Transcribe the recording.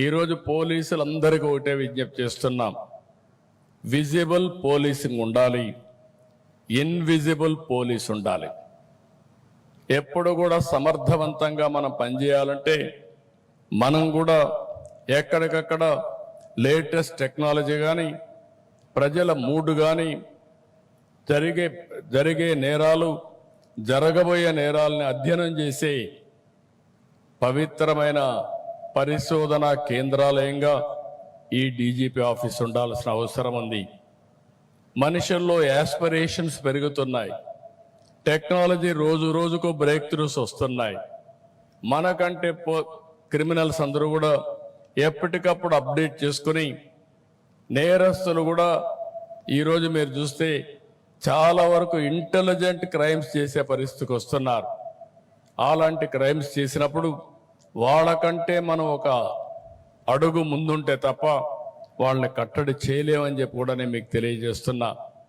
ఈరోజు పోలీసులందరికీ ఒకటే విజ్ఞప్తి చేస్తున్నాం. విజిబుల్ పోలీసింగ్ ఉండాలి. ఇన్విజిబుల్ పోలీస్ ఉండాలి. ఎప్పుడు కూడా సమర్థవంతంగా మనం పనిచేయాలంటే మనం కూడా ఎక్కడికక్కడ లేటెస్ట్ టెక్నాలజీ కానీ ప్రజల మూడు కానీ జరిగే జరిగే నేరాలు జరగబోయే నేరాలని అధ్యయనం చేసే పవిత్రమైన పరిశోధన కేంద్రాలయంగా ఈ డీజీపీ ఆఫీస్ ఉండాల్సిన అవసరం ఉంది. మనుషుల్లో యాస్పిరేషన్స్ పెరుగుతున్నాయి. టెక్నాలజీ రోజు రోజుకు బ్రేక్ త్రూస్ వస్తున్నాయి. మనకంటే పో క్రిమినల్స్ అందరూ కూడా ఎప్పటికప్పుడు అప్డేట్ చేసుకుని నేరస్తులు కూడా ఈరోజు మీరు చూస్తే చాలా వరకు ఇంటెలిజెంట్ క్రైమ్స్ చేసే పరిస్థితికి వస్తున్నారు. అలాంటి క్రైమ్స్ చేసినప్పుడు వాళ్ళకంటే మనం ఒక అడుగు ముందుంటే తప్ప వాళ్ళని కట్టడి చేయలేమని చెప్పి కూడా నేను మీకు తెలియజేస్తున్నా.